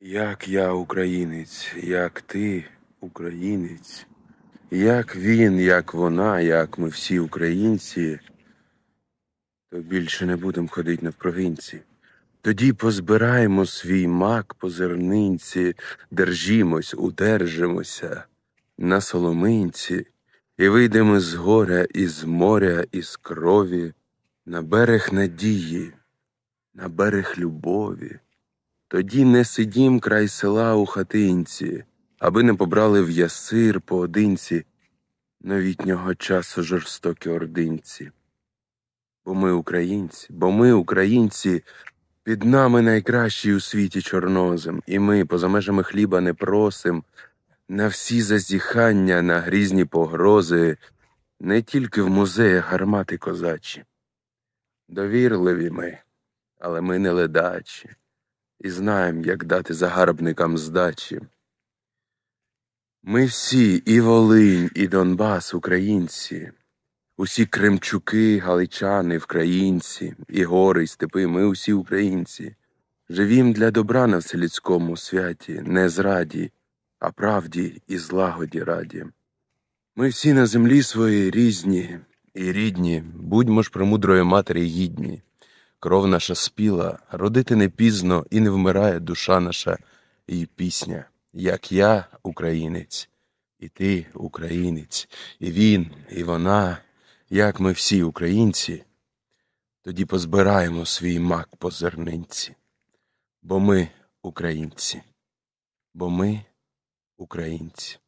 Як я українець, як ти українець, як він, як вона, як ми всі українці, то більше не будемо ходити на провінції. Тоді позбираємо свій мак по зернинці, держімось, удержимося на соломинці, і вийдемо з горя, із моря, із крові, на берег надії, на берег любові. Тоді не сидім край села у хатинці, аби не побрали в ясир поодинці новітнього часу жорстокі ординці. Бо ми українці, бо ми українці, під нами найкращий у світі чорнозем, і ми поза межами хліба не просим на всі зазіхання, на грізні погрози, не тільки в музеях гармати козачі. Довірливі ми, але ми не ледачі і знаємо, як дати загарбникам здачі. Ми всі, і Волинь, і Донбас, українці, усі кремчуки, галичани, вкраїнці, і гори, і степи, ми усі українці, живім для добра на вселюдському святі, не зраді, а правді і злагоді раді. Ми всі на землі своїй різні і рідні, будьмо ж премудрої матері гідні. Кров наша спіла, родити не пізно і не вмирає душа наша і пісня. Як я, українець, і ти, українець, і він, і вона, як ми всі українці, тоді позбираємо свій мак по зернинці. Бо ми українці, бо ми українці.